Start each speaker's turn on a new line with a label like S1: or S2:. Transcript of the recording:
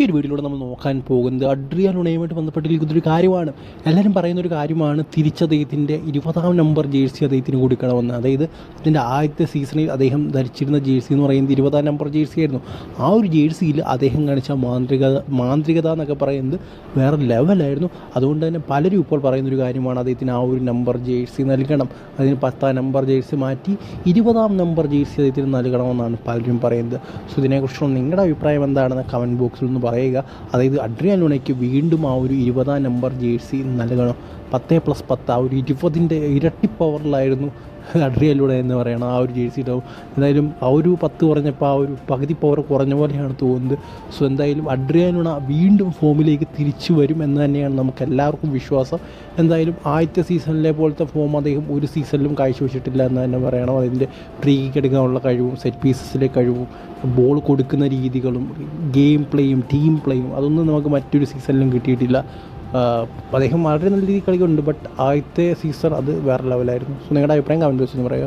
S1: ഈ ഒരു വീഡിയോയിലൂടെ നമ്മൾ നോക്കാൻ പോകുന്നത് അഡ്രിയാലുണയുമായിട്ട് ബന്ധപ്പെട്ടിരിക്കുന്ന ഒരു കാര്യമാണ്. എല്ലാവരും പറയുന്ന ഒരു കാര്യമാണ് തിരിച്ചദ്ദേഹത്തിന്റെ ഇരുപതാം നമ്പർ ജേഴ്സി അദ്ദേഹത്തിന് കൊടുക്കണമെന്ന്. അതായത് അതിന്റെ ആദ്യത്തെ സീസണിൽ അദ്ദേഹം ധരിച്ചിരുന്ന ജേഴ്സി എന്ന് പറയുന്നത് ഇരുപതാം നമ്പർ ജേഴ്സി ആയിരുന്നു. ആ ഒരു ജേഴ്സിയിൽ അദ്ദേഹം കാണിച്ച മാന്ത്രിക മാന്ത്രികത എന്നൊക്കെ പറയുന്നത് വേറെ ലെവലായിരുന്നു അതുകൊണ്ട് തന്നെ പലരും ഇപ്പോൾ പറയുന്ന ഒരു കാര്യമാണ് അദ്ദേഹത്തിന് ആ ഒരു നമ്പർ ജേഴ്സി നൽകണം. അതിന് പത്താം നമ്പർ ജേഴ്സി മാറ്റി ഇരുപതാം നമ്പർ ജേഴ്സി അദ്ദേഹത്തിന് നൽകണമെന്നാണ് പലരും പറയുന്നത്. സോ ഇതിനെക്കുറിച്ചുള്ള നിങ്ങളുടെ അഭിപ്രായം എന്താണെന്ന് കമന്റ് ബോക്സിൽ ഒന്ന് പറയുക. അതായത് അഡ്രിയാൻ ലുണയ്ക്ക് വീണ്ടും ആ ഒരു ഇരുപതാം നമ്പർ ജേഴ്സി നൽകണം. പത്ത് പ്ലസ് പത്ത് ആ ഒരു ഇരുപതിന്റെ ഇരട്ടി പവറിലായിരുന്നു അഡ്രിയലൂടെ എന്ന് പറയണം ആ ഒരു ജേഴ്സി ഇടാവും എന്തായാലും ആ ഒരു പത്ത് കുറഞ്ഞപ്പോൾ ആ ഒരു പകുതി പവർ കുറഞ്ഞ പോലെയാണ് തോന്നുന്നത്. സോ എന്തായാലും അഡ്രിയാനുണ വീണ്ടും ഫോമിലേക്ക് തിരിച്ചു വരും എന്ന് തന്നെയാണ് നമുക്ക് എല്ലാവർക്കും വിശ്വാസം. എന്തായാലും ആദ്യത്തെ സീസണിലെ പോലത്തെ ഫോം അദ്ദേഹം ഒരു സീസണിലും കാഴ്ചവെച്ചിട്ടില്ല എന്ന് തന്നെ പറയണം. അതിന്റെ ഫ്രീ കിക്ക് എടുക്കാനുള്ള കഴിവും സെറ്റ് പീസസിലെ കഴിവും ബോൾ കൊടുക്കുന്ന രീതികളും ഗെയിം പ്ലേയും ടീം പ്ലേയും അതൊന്നും നമുക്ക് മറ്റൊരു സീസണിലും കിട്ടിയിട്ടില്ല. അദ്ദേഹം വളരെ നല്ല രീതിയിൽ കളിക്കുന്നുണ്ട് ബട്ട് ആദ്യത്തെ സീസൺ അത് വേറെ ലെവലായിരുന്നു സോ നിങ്ങളുടെ അഭിപ്രായം കമന്റ് ബോക്സിൽ പറയുക